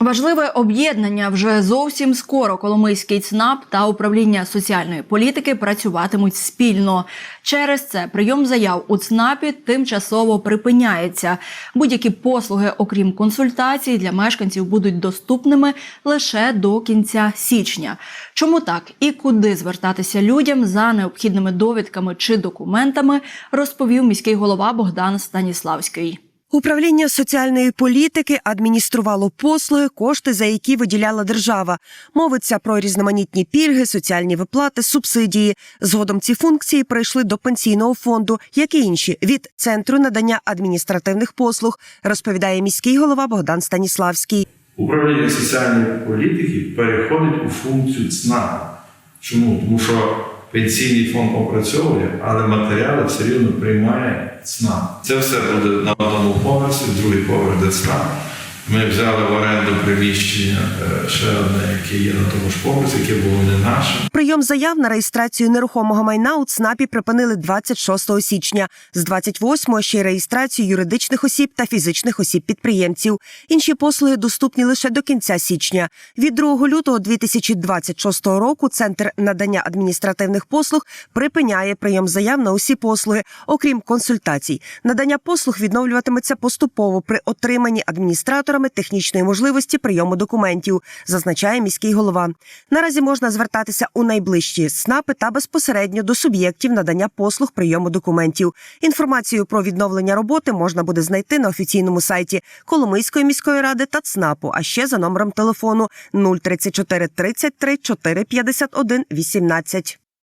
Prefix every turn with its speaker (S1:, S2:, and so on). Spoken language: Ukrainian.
S1: Важливе об'єднання вже зовсім скоро. Коломийський ЦНАП та управління соціальної політики працюватимуть спільно. Через це прийом заяв у ЦНАПі тимчасово припиняється. Будь-які послуги, окрім консультацій, для мешканців будуть доступними лише до кінця січня. Чому так і куди звертатися людям за необхідними довідками чи документами, розповів міський голова Богдан Станіславський.
S2: Управління соціальної політики адмініструвало послуги, кошти за які виділяла держава. Мовиться про різноманітні пільги, соціальні виплати, субсидії. Згодом ці функції прийшли до пенсійного фонду, як і інші від центру надання адміністративних послуг, розповідає міський голова Богдан Станіславський.
S3: Управління соціальної політики переходить у функцію ЦНАП. Чому? Тому що пенсійний фонд опрацьовує, але матеріали все рівно приймає ЦНАП. Це все буде на одному поверсі, другий поверх де. Ми взяли в оренду приміщення е, ще одне, яке є на тому ж поверсі, яке було не наше.
S2: Прийом заяв на реєстрацію нерухомого майна у ЦНАПі припинили 26 січня. З 28-го ще й реєстрацію юридичних осіб та фізичних осіб-підприємців. Інші послуги доступні лише до кінця січня. Від 2 лютого 2026 року Центр надання адміністративних послуг припиняє прийом заяв на усі послуги, окрім консультацій. Надання послуг відновлюватиметься поступово при отриманні адміністраторами технічної можливості прийому документів, зазначає міський голова. Наразі можна звертатися у найближчі СНАПи та безпосередньо до суб'єктів надання послуг прийому документів. Інформацію про відновлення роботи можна буде знайти на офіційному сайті Коломийської міської ради та ЦНАПу, а ще за номером телефону 034 33 451 18.